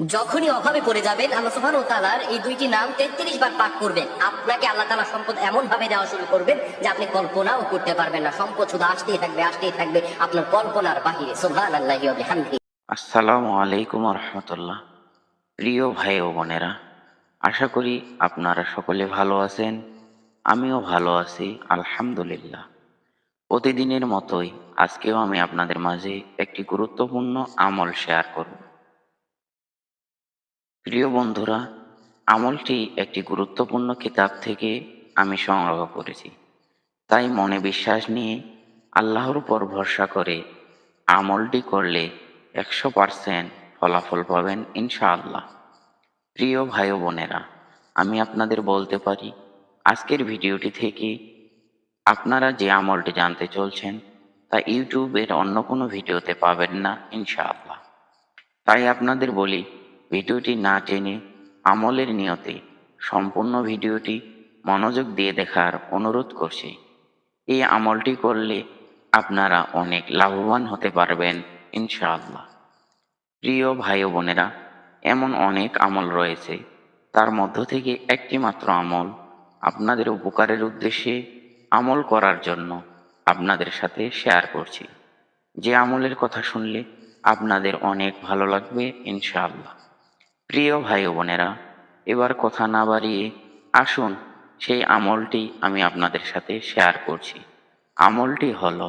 যখনই অভাবে পড়ে যাবেন, আল্লাহ সুবহান ও তাআলার এই দুইটি নাম তেত্রিশ বার পাঠ করবেন। আপনাকে আল্লাহ তাআলা সম্পদ এমন ভাবে দেওয়া শুরু করবেন যে আপনি কল্পনাও করতে পারবেন না। সম্পদ শুধু আসতেই থাকবে আসতেই থাকবে আপনার কল্পনার বাহিরে। ওয়া বিহামদিহি। আসসালামু আলাইকুম রহমতুল্লাহ। প্রিয় ভাই ও বোনেরা, আশা করি আপনারা সকলে ভালো আছেন, আমিও ভালো আছি, আলহামদুলিল্লাহ। প্রতিদিনের মতোই আজকেও আমি আপনাদের মাঝে একটি গুরুত্বপূর্ণ আমল শেয়ার করব। প্রিয় বন্ধুরা, আমলটি একটি গুরুত্বপূর্ণ কিতাব থেকে আমি সংগ্রহ করেছি। তাই মনে বিশ্বাস নিয়ে আল্লাহর উপর ভরসা করে আমলটি করলে একশো পারসেন্ট ফলাফল পাবেন ইনশাআল্লাহ। প্রিয় ভাই বোনেরা, আমি আপনাদের বলতে পারি, আজকের ভিডিওটি থেকে আপনারা যে আমলটি জানতে চলছেন তা ইউটিউবের অন্য কোনো ভিডিওতে পাবেন না ইনশাআল্লাহ। তাই আপনাদের বলি ভিডিওটি না টেনে আমলের নিয়তে সম্পূর্ণ ভিডিওটি মনোযোগ দিয়ে দেখার অনুরোধ করছি। এই আমলটি করলে আপনারা অনেক লাভবান হতে পারবেন, ইনশাআল্লাহ। প্রিয় ভাই বোনেরা, এমন অনেক আমল রয়েছে, তার মধ্য থেকে একটি মাত্র আমল আপনাদের উপকারের উদ্দেশ্যে আমল করার জন্য আপনাদের সাথে শেয়ার করছি। যে আমলের কথা শুনলে আপনাদের অনেক ভালো লাগবে, ইনশাআল্লাহ। প্রিয় ভাই বোনেরা, এবার কথা না বাড়িয়ে আসুন সেই আমলটি আমি আপনাদের সাথে শেয়ার করছি। আমলটি হলো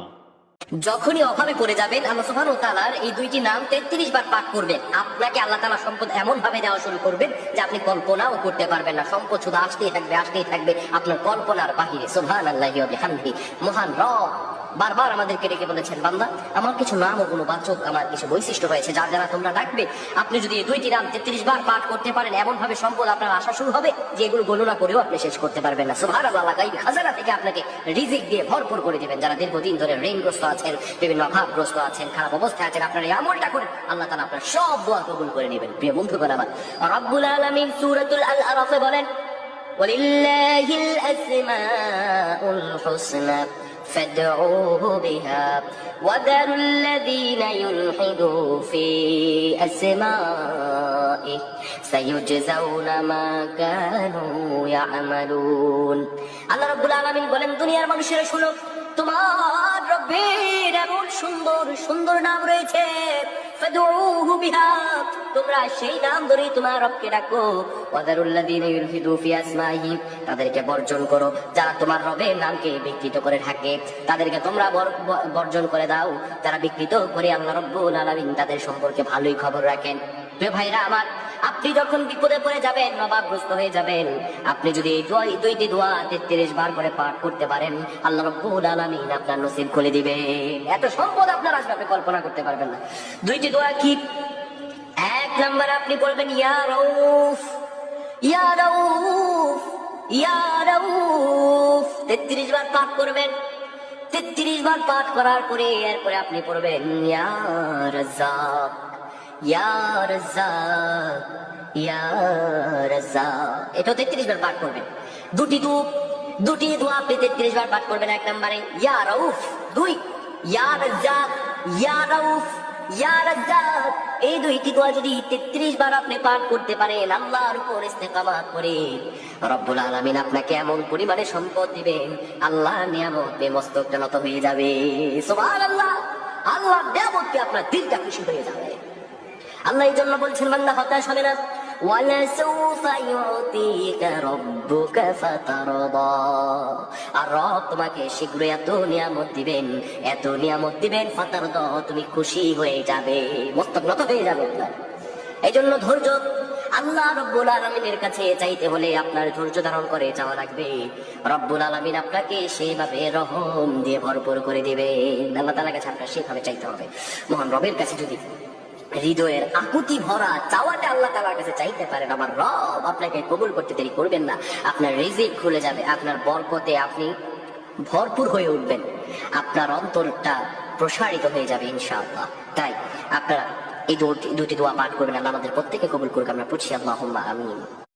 যখনই অভাবে পড়ে যাবেন, আল্লাহ সুবহান ও তাআলার এই দুইটি নাম তেত্রিশ বার পাঠ করবেন। আপনাকে আল্লাহ তাআলা সম্পদ এমন ভাবে দেওয়া শুরু করবেন যে আপনি কল্পনাও করতে পারবেন না। সম্পদ শুধু আসতেই থাকবে আসতেই থাকবে আপনার কল্পনার বাহিরে। সুবহানাল্লাহি ওয়া বিহামদিহি। মহান রব। বারবার আমাদেরকে ডেকে বলেছেন বান্দা আমার কিছু নাম ও গুণবাচক আমার কিছু বৈশিষ্ট্য রয়েছে যার যারা তোমরা ডাকবে আপনি যদি এই দুইটি নাম তেত্রিশ বার পাঠ করতে পারেন এমন ভাবে সম্পদ আপনার আসা শুরু হবে যে এগুলো গণনা করেও আপনি শেষ করতে পারবেন না সুবহানাল্লাহ গাইবি খাজানা থেকে আপনাকে রিজিক দিয়ে ভরপুর করে দিবেন যারা দীর্ঘদিন ধরে ঋণগ্রস্ত আছেন বিভিন্ন অভাবগ্রস্ত আছেন খারাপ অবস্থায় আছেন আপনার এই আমলটা করেন আল্লাহ তাআলা আপনার সব দোয়া কবুল করে নেবেন প্রিয় বন্ধুগণ আমার রব্বুল আলামিন সূরাতুল আল আরাফে বলেন ولله الأسماء الحسنى فادعوه بها وذروا الذين يلحدوا في أسمائه سيجزون ما كانوا يعملون আল্লাহ রাব্বুল আলামিন বলেন দুনিয়ার মানুষেরা শুনো তাদেরকে বর্জন করো যারা তোমার রবের নামকে বিকৃত করে থাকে। তাদেরকে তোমরা বর্জন করে দাও। যারা বিকৃত করে আল্লাহ রব্বুল আলামিন তাদের সম্পর্কে ভালোই খবর রাখেন। ভাইরা, আমার আপনি যখন বিপদে পড়ে যাবেন, নবাবগ্রস্ত হয়ে যাবেন, আপনি যদি এই দুইটি দোয়া তেত্রিশ বার করে পাঠ করতে পারেন, আল্লাহ রব্বুল আলামিন আপনার নসিব খুলে দিবেন। এত সম্পদ আপনার আসবে, আপনি কল্পনা করতে পারবেন না। দুইটি দোয়া কি? এক নাম্বার আপনি বলবেন, ইয়া রউফ ইয়া রউফ ইয়া রউফ। তেত্রিশ বার পাঠ করবেন। তেত্রিশ বার পাঠ করার পরে, এরপরে আপনি পড়বেন, ইয়া রাজ্জাক। তেত্রিশ বার পাঠ করবেন। দুটি দুটি আপনি তেত্রিশ বার পাঠ করবেন এক নম্বরে। দুই। এই দুইটি দোয়া যদি তেত্রিশ বার আপনি পাঠ করতে পারেন, আল্লাহর উপর করে রব্বুল আলামিন আপনাকে এমন পরিমাণে সম্পদ দিবেন আল্লাহ নিয়ামত মস্তকটা নত হয়ে যাবে। সুবহানাল্লাহ আল্লাহ নিয়ামতকে আপনার দিলটা খুশি হয়ে যাবে। আল্লাহ এই জন্য বলছেন, বান্দা, হতাশ হবে না। আর তোমাকে এত নিয়ামত দিবেন, এত নিয়ামত দিবেন ফাতার তুমি খুশি হয়ে যাবে মস্তক হয়ে যাবে এই জন্য ধৈর্য, আল্লাহ আলমিনের কাছে চাইতে হলে আপনার ধৈর্য ধারণ করে যাওয়া লাগবে। রব্বুল আলমিন আপনাকে সেভাবে রহম দিয়ে ভরপুর করে দিবে আল্লাহ তালা কাছে আপনার সেইভাবে চাইতে হবে। মহান রবের কাছে যদি হৃদয়ের আকুতি ভরা চাওয়াটা আল্লাহ তালার কাছে চাইতে পারেন। আমার রব আপনাকে কবুল করতে দেরি করবেন না। আপনার রিজিক খুলে যাবে, আপনার বরকতে আপনি ভরপুর হয়ে উঠবেন। আপনার অন্তরটা প্রসারিত হয়ে যাবে ইনশাআল্লাহ। তাই আপনারা এই দুটি দোয়া পাঠ করবেন, আল্লাহ আমাদের প্রত্যেকে কবুল করুক। আমরা পড়ছি আল্লাহ আমিন।